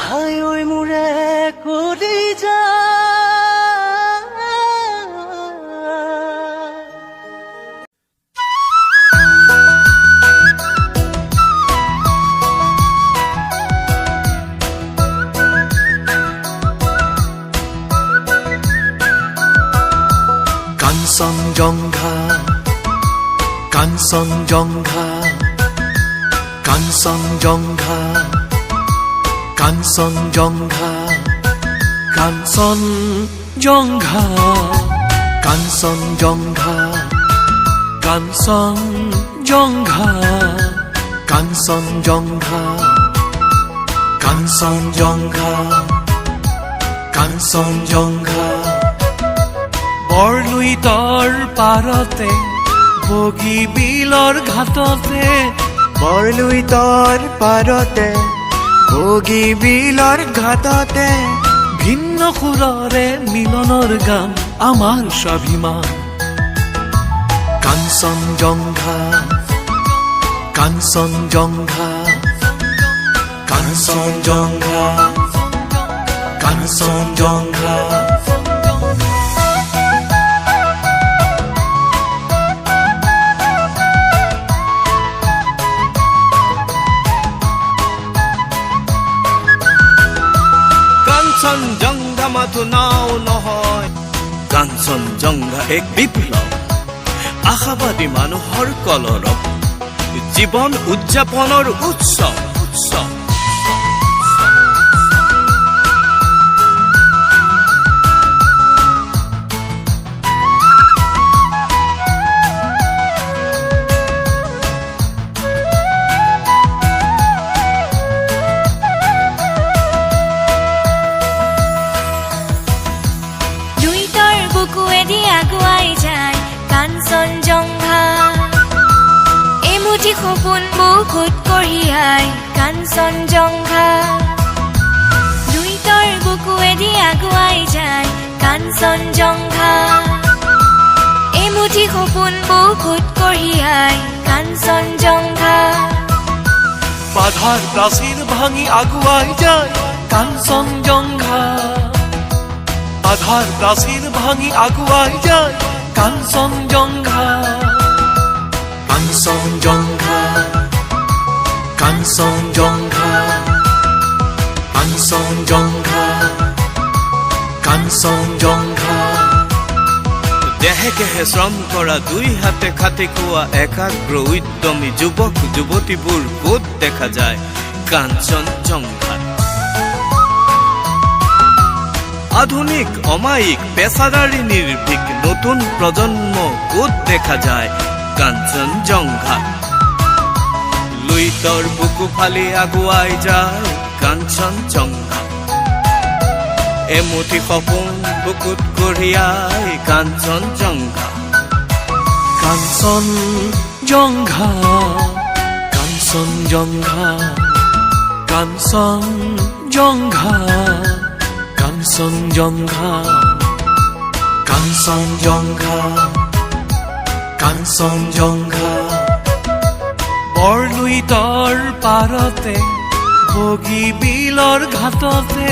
হায় ওই Jong করি যা Kansanjongkha Jong Kansanjongkha Kanchenjunga Kanchenjunga Kanchenjunga Kanchenjunga Kanchenjunga Kanchenjunga Kanchenjunga বৰলুইতৰ পাৰতে বগী বিলৰ ঘাটতে বৰলুইতৰ পাৰতে ভোগী বিলৰ ঘাটতে ভিন্ন সুৰৰে মিলনৰ গান আমাৰ স্বাভিমান। কাঞ্চন জংঘা কাঞ্চন জংঘা কাঞ্চন জংঘা কাঞ্চন জংঘা। কাঞ্চনজঙ্ঘা এক বিপ্লৱ আশাবাদী মানুহৰ কলৰৱ। জীৱন উদযাপনৰ উৎসৱ। কাঞ্চনজংঘা। এমুঠি সপোন বুকুত কঢ়িয়াই কাঞ্চনজংঘা। দুইটাৰ বুকুৱেদি আগুৱাই যায় কাঞ্চনজংঘা। এমুঠি সপোন বুকুত কঢ়িয়াই কাঞ্চনজংঘা। বাধাৰ প্ৰাচীৰ ভাঙি আগুৱাই যায় কাঞ্চনজঙ্ঘা বাধাৰ প্ৰাচীৰ ভাঙি আগুৱাই যায় কাঞ্চনজঙ্ঘা শ্ৰম কৰা দুই হাতে খাটি খোৱা একাগ্ৰ উদ্যমী যুৱক যুৱতীবোৰ ক'ত দেখা যায় কাঞ্চনজঙ্ঘাত আধুনিক অমায়িক পেছাদাৰী নিৰ্ভীক নতুন প্রজন্ম কোদ দেখা যায়? কাঞ্চনজঙ্ঘা লুইতর বুকু ফালি আগুয়াই যায় কাঞ্চনজঙ্ঘা এমুঠি সপোন বুকুত কঢ়িয়াই কাঞ্চনজঙ্ঘা কাঞ্চন জঙ্ঘা কাঞ্চন জঙ্ঘা কাঞ্চন জঙ্ঘা কাঞ্চন জঙ্ঘা কাঞ্চনজঙ্ঘা কাঞ্চনজঙ্ঘা কাঞ্চনজঙ্ঘা বৰলুইতৰ পাৰতে বগী বিলৰ ঘাটতে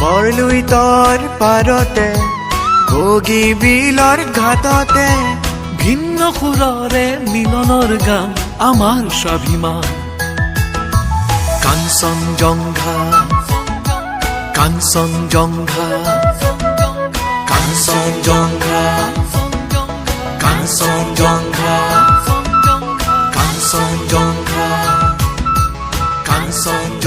বৰলুইতৰ পাৰতে বগী বিলৰ ঘাটতে ভিন্ন সুৰৰে মিলনৰ গান আমাৰ স্বাভিমান song jong kha Kan Songjongka Kan Kha, Kan Songjongka